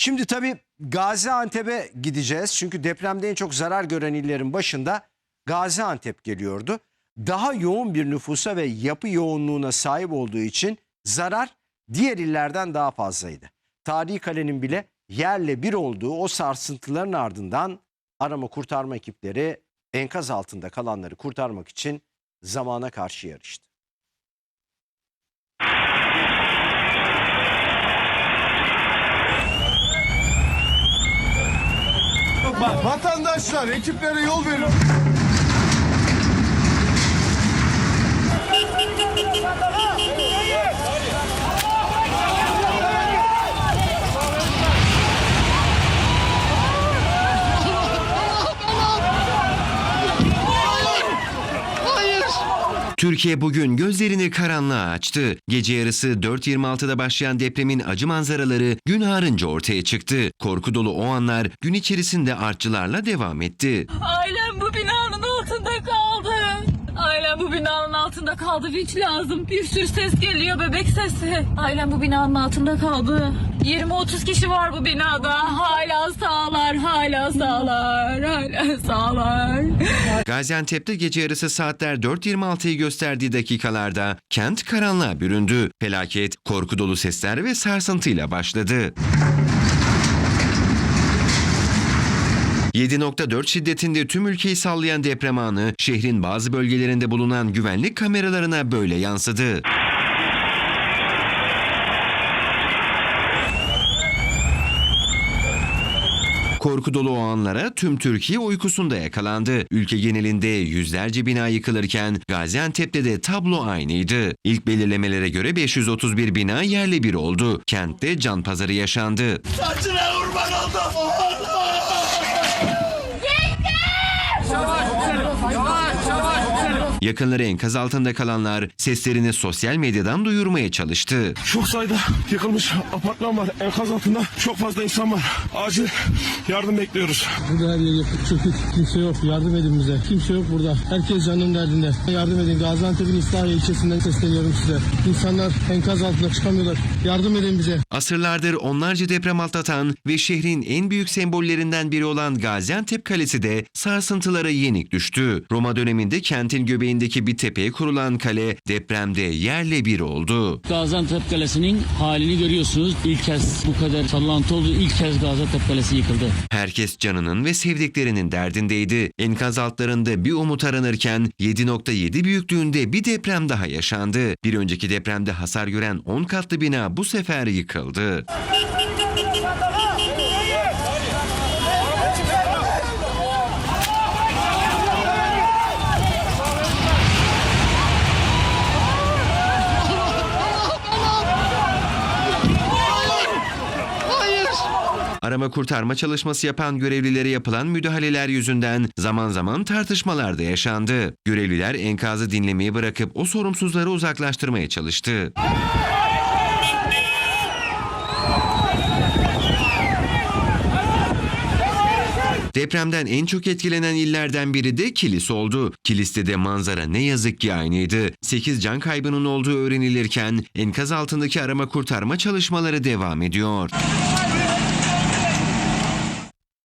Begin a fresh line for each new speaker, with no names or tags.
Şimdi tabii Gaziantep'e gideceğiz. Çünkü depremde en çok zarar gören illerin başında Gaziantep geliyordu. Daha yoğun bir nüfusa ve yapı yoğunluğuna sahip olduğu için zarar diğer illerden daha fazlaydı. Tarihi Kale'nin bile yerle bir olduğu o sarsıntıların ardından arama kurtarma ekipleri enkaz altında kalanları kurtarmak için zamana karşı yarıştı.
Vatandaşlar ekiplere yol verin.
Türkiye bugün gözlerini karanlığa açtı. Gece yarısı 4.26'da başlayan depremin acı manzaraları gün ağarınca ortaya çıktı. Korku dolu o anlar gün içerisinde artçılarla devam etti.
Ailem bu binanın altında kaldı. Ailem bu binanın altında kaldı. Vinç lazım. Bir sürü ses geliyor bebek sesi. Ailem bu binanın altında kaldı. 20-30 kişi var bu binada. Hala sağlar, hala sağlar, hala sağlar.
Gaziantep'te gece yarısı saatler 4.26'yı gösterdiği dakikalarda kent karanlığa büründü. Felaket, korku dolu sesler ve sarsıntıyla başladı. 7.4 şiddetinde tüm ülkeyi sallayan deprem anı şehrin bazı bölgelerinde bulunan güvenlik kameralarına böyle yansıdı. Korku dolu o anlara tüm Türkiye uykusunda yakalandı. Ülke genelinde yüzlerce bina yıkılırken Gaziantep'te de tablo aynıydı. İlk belirlemelere göre 531 bina yerle bir oldu. Kentte can pazarı yaşandı. Yakınları enkaz altında kalanlar seslerini sosyal medyadan duyurmaya çalıştı.
Çok sayıda yıkılmış apartman var. Enkaz altında çok fazla insan var. Acil yardım bekliyoruz.
Burada her yer yapık çökük. Kimse yok. Yardım edin bize. Kimse yok burada. Herkes canının derdinde. Yardım edin. Gaziantep'in İslahiye ilçesinden sesleniyorum size. İnsanlar enkaz altında çıkamıyorlar. Yardım edin bize.
Asırlardır onlarca deprem atlatan ve şehrin en büyük sembollerinden biri olan Gaziantep Kalesi de sarsıntılara yenik düştü. Roma döneminde kentin göbeğindeki bir tepeye kurulan kale depremde yerle bir oldu.
Gaziantep Kalesi'nin halini görüyorsunuz. İlk kez bu kadar sallantı oldu. İlk kez Gaziantep Kalesi yıkıldı.
Herkes canının ve sevdiklerinin derdindeydi. Enkaz altlarında bir umut aranırken 7.7 büyüklüğünde bir deprem daha yaşandı. Bir önceki depremde hasar gören 10 katlı bina bu sefer yıkıldı. Arama kurtarma çalışması yapan görevlilere yapılan müdahaleler yüzünden zaman zaman tartışmalar da yaşandı. Görevliler enkazı dinlemeyi bırakıp o sorumsuzları uzaklaştırmaya çalıştı. Depremden en çok etkilenen illerden biri de Kilis oldu. Kilis'te de manzara ne yazık ki aynıydı. 8 can kaybının olduğu öğrenilirken enkaz altındaki arama kurtarma çalışmaları devam ediyor.